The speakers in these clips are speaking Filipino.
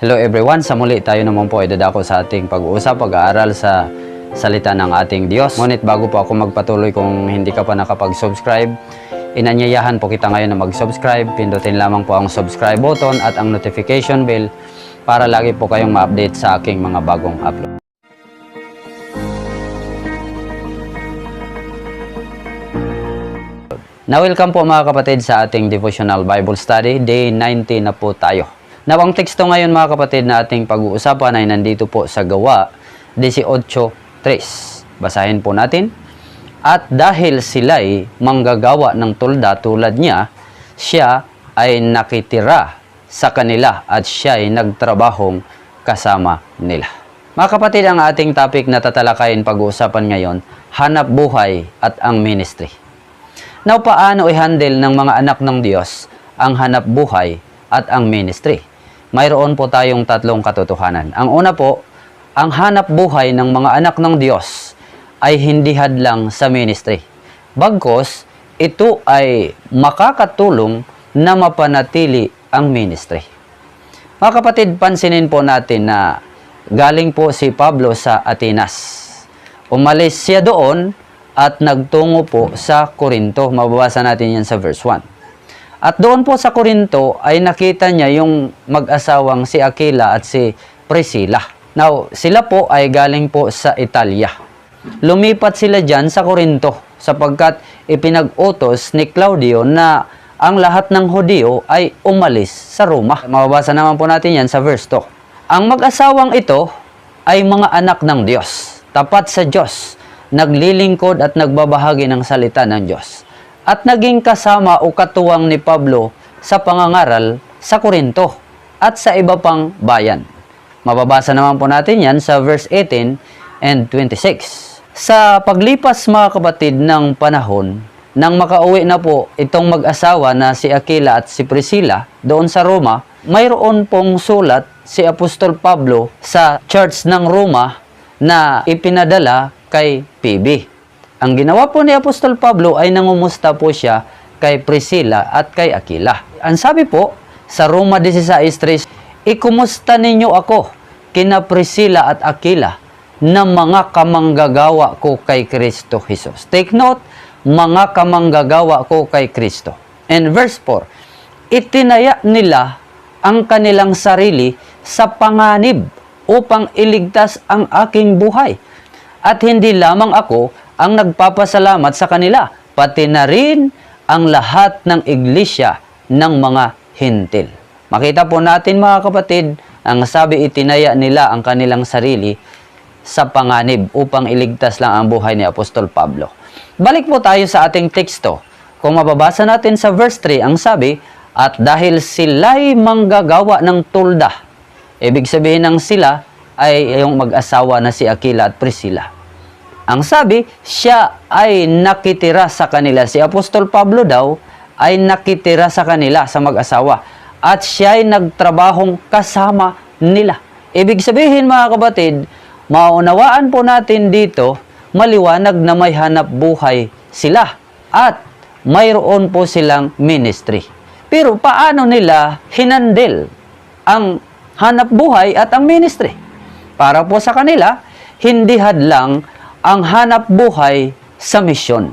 Hello everyone, sa muli tayo naman po ay dadako sa ating pag-uusap, pag-aaral sa salita ng ating Diyos. Ngunit bago po ako magpatuloy kung hindi ka pa nakapag-subscribe, inanyayahan po kita ngayon na mag-subscribe. Pindutin lamang po ang subscribe button at ang notification bell para lagi po kayong ma-update sa aking mga bagong upload. Na-welcome po mga kapatid sa ating devotional Bible study. Day 90 na po tayo. Now, ang teksto ngayon mga kapatid na ating pag-uusapan ay nandito po sa gawa 18.3. Basahin po natin. At dahil sila'y manggagawa ng tulda tulad niya, siya ay nakitira sa kanila at siya ay nagtrabahong kasama nila. Mga kapatid, ang ating topic na tatalakayin pag-uusapan ngayon, hanap buhay at ang ministry. Now, paano i-handle ng mga anak ng Diyos ang hanap buhay at ang ministry? Mayroon po tayong tatlong katotohanan. Ang una po, ang hanap buhay ng mga anak ng Diyos ay hindi hadlang sa ministry. Bagkos, ito ay makakatulong na mapanatili ang ministry. Mga kapatid, pansinin po natin na galing po si Pablo sa Atenas. Umalis siya doon at nagtungo po sa Korinto. Mababasa natin yan sa verse 1. At doon po sa Korinto ay nakita niya yung mag-asawang si Aquila at si Priscilla. Now, sila po ay galing po sa Italia. Lumipat sila dyan sa Korinto sapagkat ipinag-utos ni Claudio na ang lahat ng Hudiyo ay umalis sa Roma. Mababasa naman po natin yan sa verse 2. Ang mag-asawang ito ay mga anak ng Diyos, tapat sa Diyos, naglilingkod at nagbabahagi ng salita ng Diyos. At naging kasama o katuwang ni Pablo sa pangangaral sa Korinto at sa iba pang bayan. Mababasa naman po natin yan sa verse 18 and 26. Sa paglipas mga kapatid ng panahon, nang makauwi na po itong mag-asawa na si Aquila at si Priscilla doon sa Roma, mayroon pong sulat si Apostol Pablo sa church ng Roma na ipinadala kay PB. Ang ginawa po ni Apostol Pablo ay nangumusta po siya kay Priscilla at kay Aquila. Ang sabi po sa Roma 16.3, Ikumusta ninyo ako kina Priscilla at Aquila na mga kamanggagawa ko kay Kristo Jesus. Take note, mga kamanggagawa ko kay Kristo. And verse 4, itinaya nila ang kanilang sarili sa panganib upang iligtas ang aking buhay. At hindi lamang ako ang nagpapasalamat sa kanila, pati na rin ang lahat ng iglesia ng mga hintil. Makita po natin mga kapatid, ang sabi itinaya nila ang kanilang sarili sa panganib upang iligtas lang ang buhay ni Apostol Pablo. Balik po tayo sa ating teksto. Kung mababasa natin sa verse 3, ang sabi, At dahil sila'y manggagawa ng tulda, ibig sabihin ng sila ay yung mag-asawa na si Aquila at Priscilla. Ang sabi, siya ay nakitira sa kanila. Si Apostol Pablo daw ay nakitira sa kanila sa mag-asawa. At siya ay nagtrabahong kasama nila. Ibig sabihin mga kapatid, maunawaan po natin dito, maliwanag na may hanap buhay sila. At mayroon po silang ministry. Pero paano nila hinandel ang hanap buhay at ang ministry? Para po sa kanila, hindi hadlang ang hanap buhay sa misyon,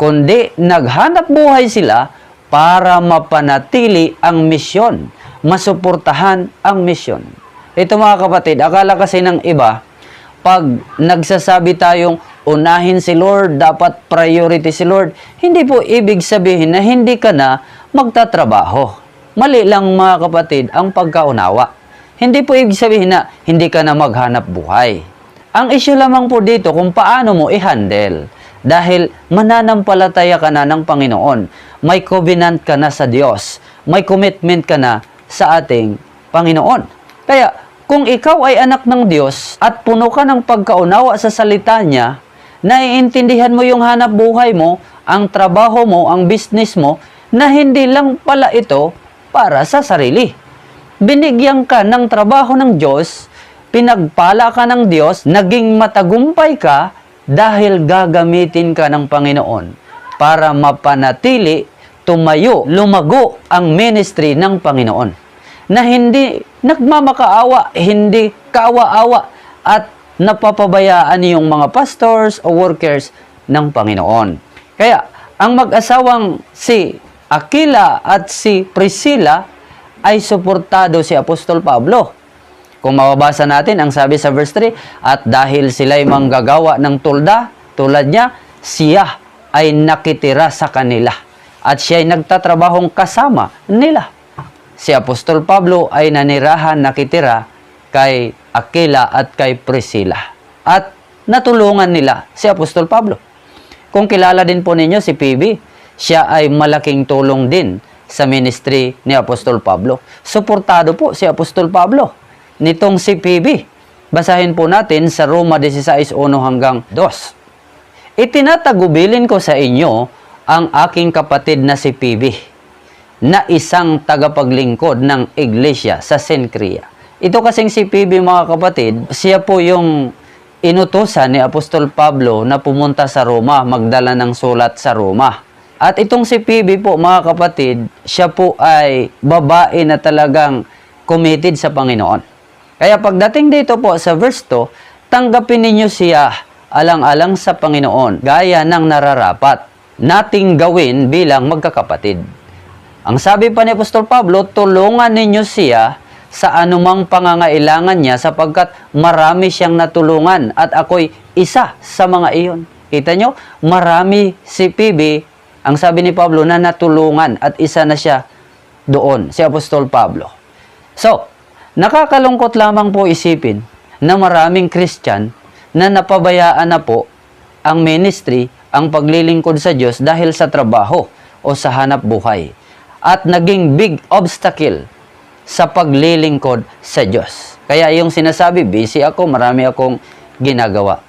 kundi naghanap buhay sila para mapanatili ang misyon, masuportahan ang misyon. Ito mga kapatid, akala kasi ng iba, pag nagsasabi tayong unahin si Lord, dapat priority si Lord, hindi po ibig sabihin na hindi ka na magtatrabaho. Mali lang mga kapatid ang pagkaunawa. Hindi po ibig sabihin na hindi ka na maghanap buhay. Ang issue lamang po dito kung paano mo i-handle. Dahil mananampalataya ka na ng Panginoon. May covenant ka na sa Diyos. May commitment ka na sa ating Panginoon. Kaya kung ikaw ay anak ng Diyos at puno ka ng pagkaunawa sa salita niya, naiintindihan mo yung hanap buhay mo, ang trabaho mo, ang business mo, na hindi lang pala ito para sa sarili binigyan ka ng trabaho ng Diyos, pinagpala ka ng Diyos, naging matagumpay ka dahil gagamitin ka ng Panginoon para mapanatili, tumayo, lumago ang ministry ng Panginoon. na hindi nagmamakaawa, hindi kaawa-awa at napapabayaan yung mga pastors o workers ng Panginoon. Kaya, ang mag-asawang si Aquila at si Priscilla ay suportado si Apostol Pablo. Kung mababasa natin, ang sabi sa verse 3, at dahil sila'y manggagawa ng tulda, tulad niya, siya ay nakitira sa kanila. At siya ay nagtatrabahong kasama nila. Si Apostol Pablo ay nanirahan nakitira kay Aquila at kay Priscilla. At natulungan nila si Apostol Pablo. Kung kilala din po ninyo si PB, siya ay malaking tulong din sa ministry ni Apostol Pablo. Suportado po si Apostol Pablo nitong si PB. Basahin po natin sa Roma 16:1 hanggang 2. Itinatagubilin ko sa inyo ang aking kapatid na si PB na isang tagapaglingkod ng iglesia sa Sencria. Ito kasing si PB mga kapatid, siya po yung inutosan ni Apostol Pablo na pumunta sa Roma, magdala ng sulat sa Roma. At itong si PB po mga kapatid, siya po ay babae na talagang committed sa Panginoon. Kaya pagdating dito po sa verse 2, tanggapin ninyo siya alang-alang sa Panginoon, gaya ng nararapat nating gawin bilang magkakapatid. Ang sabi pa ni Apostol Pablo, tulungan ninyo siya sa anumang pangangailangan niya sapagkat marami siyang natulungan at ako'y isa sa mga iyon. Kita nyo, marami si PB, ang sabi ni Pablo, na natulungan at isa na siya doon, si Apostol Pablo. So, nakakalungkot lamang po isipin na maraming Christian na napabayaan na po ang ministry, ang paglilingkod sa Diyos dahil sa trabaho o sa hanap buhay at naging big obstacle sa paglilingkod sa Diyos. Kaya yung sinasabi, busy ako, marami akong ginagawa.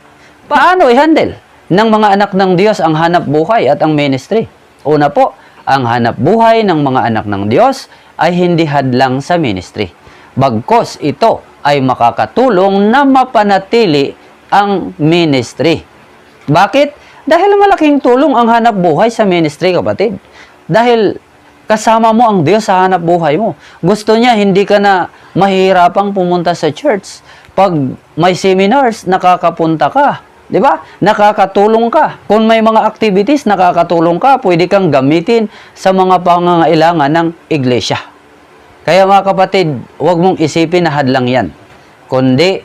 Paano i-handle ng mga anak ng Diyos ang hanap buhay at ang ministry? Una po, ang hanap buhay ng mga anak ng Diyos ay hindi hadlang sa ministry. Bagkos ito ay makakatulong na mapanatili ang ministry. Bakit? Dahil malaking tulong ang hanap buhay sa ministry, kapatid. Dahil kasama mo ang Diyos sa hanap buhay mo. Gusto niya hindi ka na mahihirapang pumunta sa church. Pag may seminars, nakakapunta ka. 'Di ba? Nakakatulong ka. Kung may mga activities, nakakatulong ka. Pwede kang gamitin sa mga pangangailangan ng iglesia. Kaya mga kapatid, huwag mong isipin na hadlang yan. Kundi,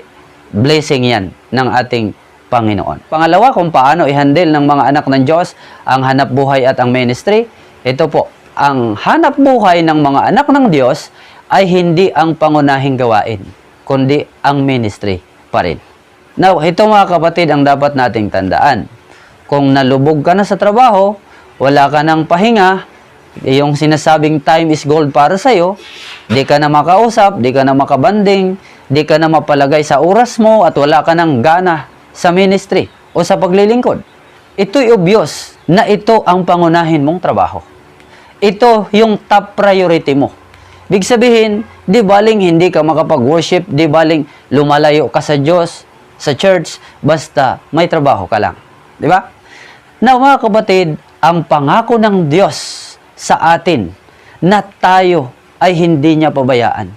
blessing yan ng ating Panginoon. Pangalawa, kung paano i-handle ng mga anak ng Diyos ang hanap buhay at ang ministry, ito po, ang hanap buhay ng mga anak ng Diyos ay hindi ang pangunahing gawain, kundi ang ministry pa rin. Now, ito mga kapatid ang dapat nating tandaan. Kung nalubog ka na sa trabaho, wala ka ng pahinga, yung sinasabing time is gold para sa'yo, di ka na makausap, di ka na makabanding, di ka na mapalagay sa oras mo at wala ka ng gana sa ministry o sa paglilingkod. Ito'y obvious na ito ang pangunahin mong trabaho. Ito yung top priority mo. Big sabihin, di baling hindi ka makapag-worship, di baling lumalayo ka sa Diyos, sa church, basta may trabaho ka lang. Di ba? Now mga kapatid, ang pangako ng Diyos sa atin na tayo ay hindi niya pabayaan.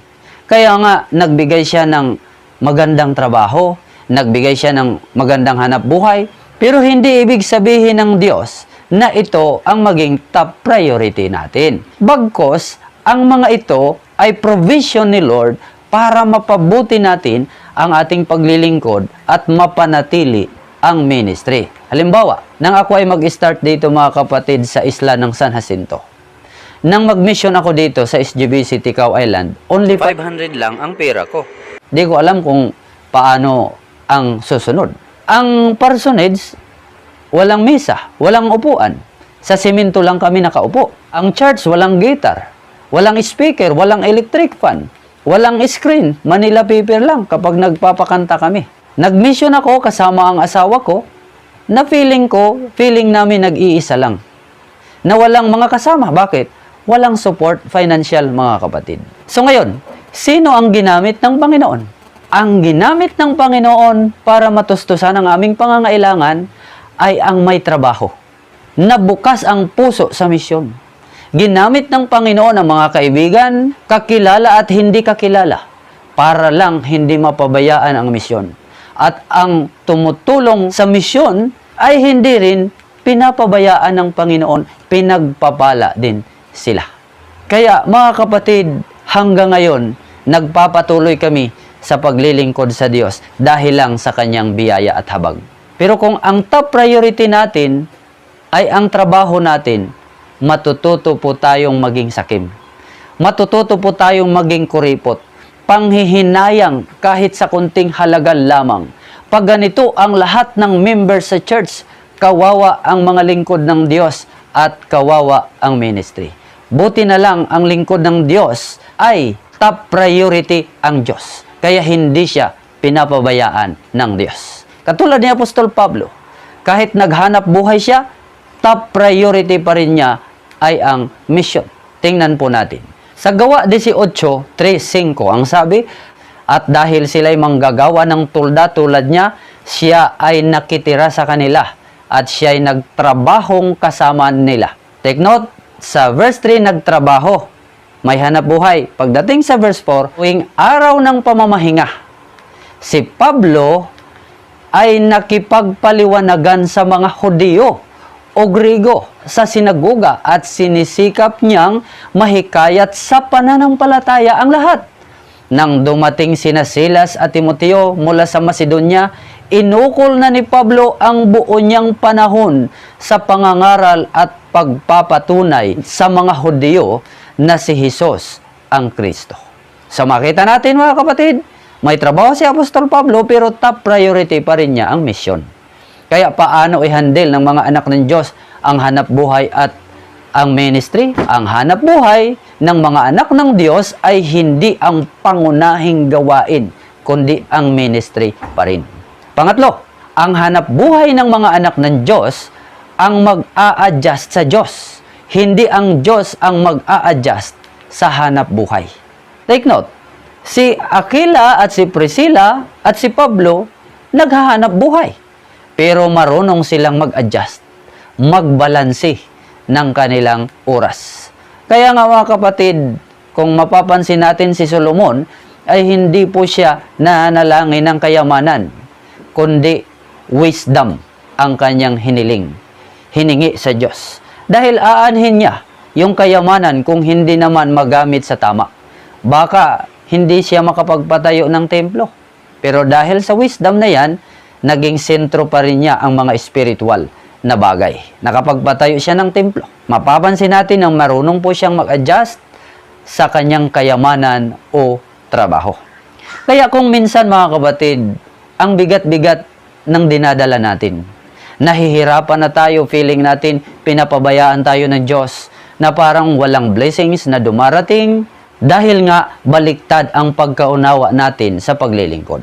Kaya nga, nagbigay siya ng magandang trabaho, nagbigay siya ng magandang hanap buhay, pero hindi ibig sabihin ng Diyos na ito ang maging top priority natin. Bagkos, ang mga ito ay provision ni Lord para mapabuti natin ang ating paglilingkod at mapanatili ang ministry. Halimbawa, nang ako ay mag-start dito mga kapatid sa isla ng San Jacinto. Nang mag-mission ako dito sa SGBC Ticao Island, only 500 lang ang pera ko. Di ko alam kung paano ang susunod. Ang parsonage, walang mesa, walang upuan. Sa simento lang kami nakaupo. Ang church, walang guitar, walang speaker, walang electric fan, walang screen, Manila paper lang kapag nagpapakanta kami. Nag-mission ako kasama ang asawa ko, na feeling ko, feeling namin nag-iisa lang. Na walang mga kasama. Bakit? Walang support financial mga kapatid. So ngayon, sino ang ginamit ng Panginoon? Ang ginamit ng Panginoon para matustusan ang aming pangangailangan ay ang may trabaho. Na bukas ang puso sa misyon. Ginamit ng Panginoon ang mga kaibigan, kakilala at hindi kakilala, para lang hindi mapabayaan ang misyon. At ang tumutulong sa misyon ay hindi rin pinapabayaan ng Panginoon, pinagpapala din sila. Kaya mga kapatid, hanggang ngayon, nagpapatuloy kami sa paglilingkod sa Diyos dahil lang sa kanyang biyaya at habag. Pero kung ang top priority natin ay ang trabaho natin, matututo po tayong maging sakim. Matututo po tayong maging kuripot. Panghihinayang kahit sa kunting halagan lamang. Pag ganito ang lahat ng members sa church, kawawa ang mga lingkod ng Diyos at kawawa ang ministry. Buti na lang ang lingkod ng Diyos ay top priority ang Diyos. Kaya hindi siya pinapabayaan ng Diyos. Katulad ni Apostol Pablo, kahit naghanap buhay siya, top priority pa rin niya ay ang mission. Tingnan po natin. Sa gawa 18.3.5, ang sabi, at dahil sila'y manggagawa ng tulda tulad niya, siya ay nakitira sa kanila at siya ay nagtrabahong kasama nila. Take note, sa verse 3, nagtrabaho. May hanap buhay. Pagdating sa verse 4, tuwing araw ng pamamahinga, si Pablo ay nakipagpaliwanagan sa mga Hudyo o Grigo sa sinagoga at sinisikap niyang mahikayat sa pananampalataya ang lahat. Nang dumating sina Silas at Timoteo mula sa Macedonia, inukol na ni Pablo ang buo niyang panahon sa pangangaral at pagpapatunay sa mga Hudyo na si Jesus ang Kristo. So makita natin mga kapatid, may trabaho si Apostol Pablo pero top priority pa rin niya ang mission. Kaya paano i-handle ng mga anak ng Diyos ang hanap buhay at ang ministry? Ang hanap buhay ng mga anak ng Diyos ay hindi ang pangunahing gawain, kundi ang ministry pa rin. Pangatlo, ang hanap buhay ng mga anak ng Diyos ang mag-a-adjust sa Diyos. Hindi ang Diyos ang mag-a-adjust sa hanap buhay. Take note, si Aquila at si Priscilla at si Pablo naghahanap buhay. Pero marunong silang mag-adjust, magbalanse ng kanilang oras. Kaya nga mga kapatid, kung mapapansin natin si Solomon, ay hindi po siya nanalangin ng kayamanan, kundi wisdom ang kanyang hiniling, hiningi sa Diyos. Dahil aanhin niya yung kayamanan kung hindi naman magamit sa tama. Baka hindi siya makapagpatayo ng templo. Pero dahil sa wisdom na yan, naging sentro pa rin niya ang mga spiritual na bagay. Nakapagpatayo siya ng templo. Mapapansin natin na marunong po siyang mag-adjust sa kanyang kayamanan o trabaho. Kaya kung minsan mga kapatid, ang bigat-bigat ng dinadala natin, nahihirapan na tayo, feeling natin, pinapabayaan tayo ng Diyos, na parang walang blessings na dumarating, dahil nga baliktad ang pagkaunawa natin sa paglilingkod.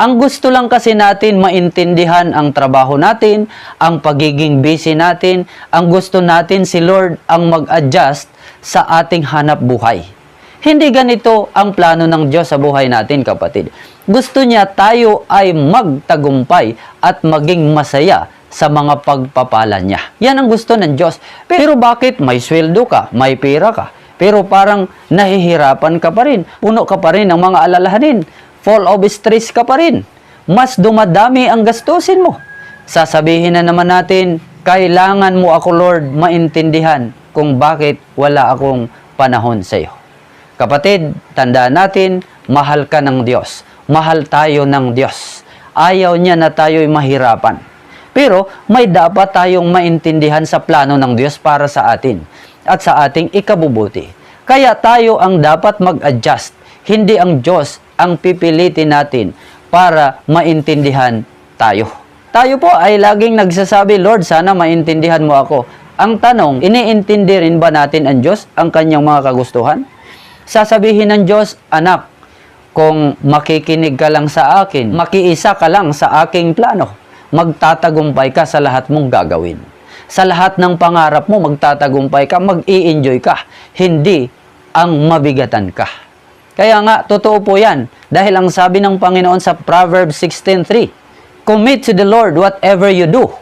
Ang gusto lang kasi natin maintindihan ang trabaho natin, ang pagiging busy natin, ang gusto natin si Lord ang mag-adjust sa ating hanap buhay. Hindi ganito ang plano ng Diyos sa buhay natin, kapatid. Gusto niya tayo ay magtagumpay at maging masaya sa mga pagpapala niya. Yan ang gusto ng Diyos. Pero bakit may sweldo ka, may pera ka, pero parang nahihirapan ka pa rin, puno ka pa rin ng mga alalahanin, full of stress ka pa rin. Mas dumadami ang gastusin mo. Sasabihin na naman natin, kailangan mo ako Lord maintindihan kung bakit wala akong panahon sa iyo. Kapatid, tandaan natin, mahal ka ng Diyos. Mahal tayo ng Diyos. Ayaw niya na tayo'y mahirapan. Pero may dapat tayong maintindihan sa plano ng Diyos para sa atin at sa ating ikabubuti. Kaya tayo ang dapat mag-adjust, hindi ang Diyos ang pipilitin natin para maintindihan tayo. Tayo po ay laging nagsasabi, Lord, sana maintindihan mo ako. Ang tanong, iniintindi rin ba natin ang Diyos ang kanyang mga kagustuhan? Sasabihin ng Diyos, anak, kung makikinig ka lang sa akin, makiisa ka lang sa aking plano, magtatagumpay ka sa lahat mong gagawin. Sa lahat ng pangarap mo, magtatagumpay ka, mag-i-enjoy ka, hindi ang mabigatan ka. Kaya nga, totoo po yan. Dahil ang sabi ng Panginoon sa Proverbs 16.3, Commit to the Lord whatever you do,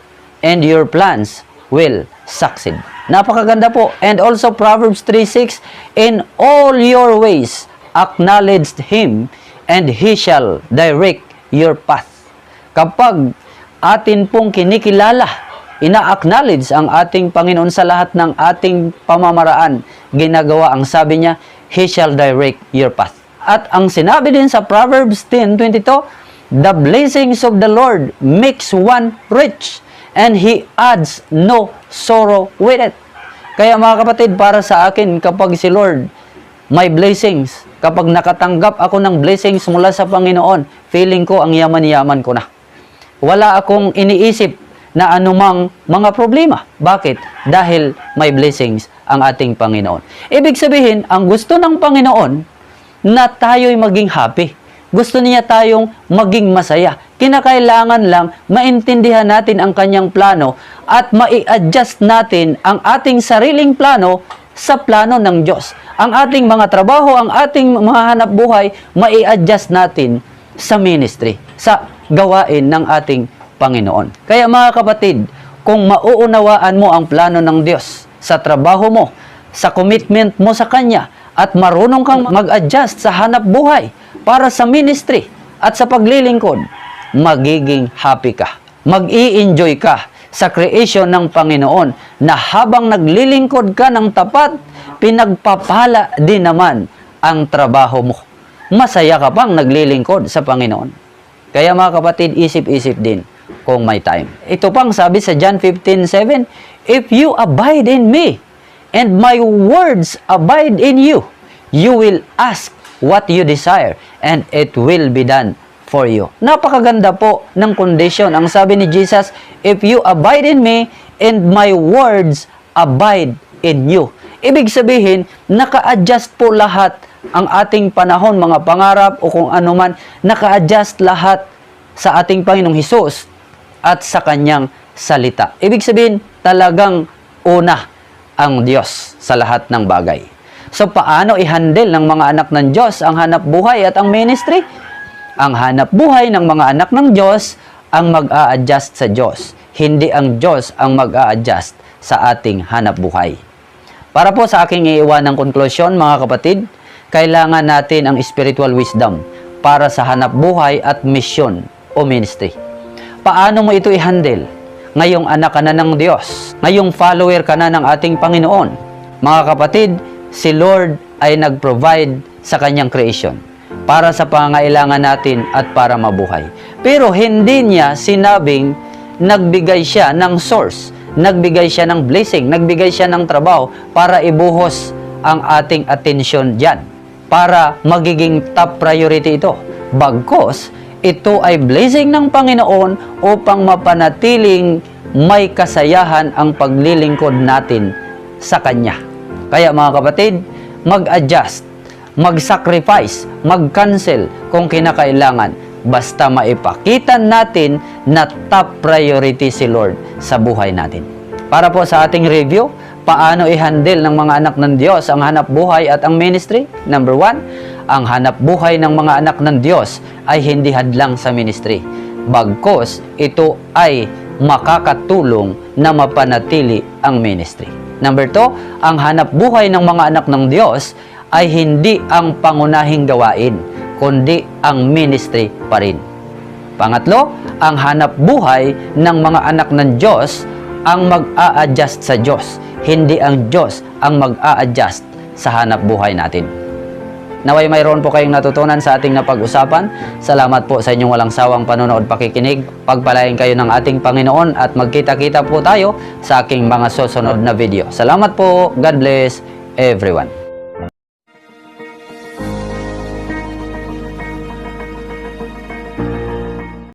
and your plans will succeed. Napakaganda po. And also Proverbs 3:6, In all your ways acknowledge Him and He shall direct your path. Kapag atin pong kinikilala, ina-acknowledge ang ating Panginoon sa lahat ng ating pamamaraan, ginagawa ang sabi niya, He shall direct your path. At ang sinabi din sa Proverbs 10:22, The blessings of the Lord makes one rich, and He adds no sorrow with it. Kaya mga kapatid, para sa akin, kapag si Lord may blessings, kapag nakatanggap ako ng blessings mula sa Panginoon, feeling ko ang yaman-yaman ko na. Wala akong iniisip na anumang mga problema. Bakit? Dahil may blessings ang ating Panginoon. Ibig sabihin, ang gusto ng Panginoon na tayo'y maging happy. Gusto niya tayong maging masaya. Kinakailangan lang maintindihan natin ang kanyang plano at mai-adjust natin ang ating sariling plano sa plano ng Diyos. Ang ating mga trabaho, ang ating mga hanap buhay, mai-adjust natin sa ministry, sa gawain ng ating Panginoon. Kaya mga kapatid, kung mauunawaan mo ang plano ng Diyos sa trabaho mo, sa commitment mo sa Kanya, at marunong kang mag-adjust sa hanap buhay para sa ministry at sa paglilingkod, magiging happy ka. Mag-i-enjoy ka sa creation ng Panginoon na habang naglilingkod ka ng tapat, pinagpapala din naman ang trabaho mo. Masaya ka pang naglilingkod sa Panginoon. Kaya mga kapatid, isip-isip din kung may time. Ito pang sabi sa John 15:7, If you abide in me, and my words abide in you, you will ask what you desire, and it will be done for you. Napakaganda po ng condition. Ang sabi ni Jesus, If you abide in me, and my words abide in you. Ibig sabihin, naka-adjust po lahat ang ating panahon, mga pangarap o kung ano man, naka-adjust lahat sa ating Panginoong Hesus at sa kanyang salita. Ibig sabihin, talagang una ang Diyos sa lahat ng bagay. So, paano i-handle ng mga anak ng Diyos ang hanap buhay at ang ministry? Ang hanap buhay ng mga anak ng Diyos ang mag-a-adjust sa Diyos. Hindi ang Diyos ang mag-a-adjust sa ating hanap buhay. Para po sa aking iiwan ng konklusyon, mga kapatid, kailangan natin ang spiritual wisdom para sa hanap buhay at misyon o ministry. Paano mo ito i-handle? Ngayong anak ka na ng Diyos. Ngayong follower ka na ng ating Panginoon. Mga kapatid, si Lord ay nag-provide sa kanyang creation para sa pangangailangan natin at para mabuhay. Pero hindi niya sinabing nagbigay siya ng source, nagbigay siya ng blessing, nagbigay siya ng trabaho para ibuhos ang ating atensyon diyan para magiging top priority ito. Bagkos, ito ay blessing ng Panginoon upang mapanatiling may kasayahan ang paglilingkod natin sa Kanya. Kaya mga kapatid, mag-adjust, mag-sacrifice, mag-cancel kung kinakailangan. Basta maipakita natin na top priority si Lord sa buhay natin. Para po sa ating review, paano i-handle ng mga anak ng Diyos ang hanap buhay at ang ministry? Number one, ang hanap buhay ng mga anak ng Diyos ay hindi hadlang sa ministry. Bagkos, ito ay makakatulong na mapanatili ang ministry. Number two, ang hanap buhay ng mga anak ng Diyos ay hindi ang pangunahing gawain, kundi ang ministry pa rin. Pangatlo, ang hanap buhay ng mga anak ng Diyos ang mag-a-adjust sa Diyos, hindi ang Diyos ang mag-a-adjust sa hanap buhay natin. Naway mayroon po kayong natutunan sa ating napag-usapan. Salamat po sa inyong walang sawang panonood pakikinig. Pagpalain kayo ng ating Panginoon at magkita-kita po tayo sa aking mga susunod na video. Salamat po. God bless everyone.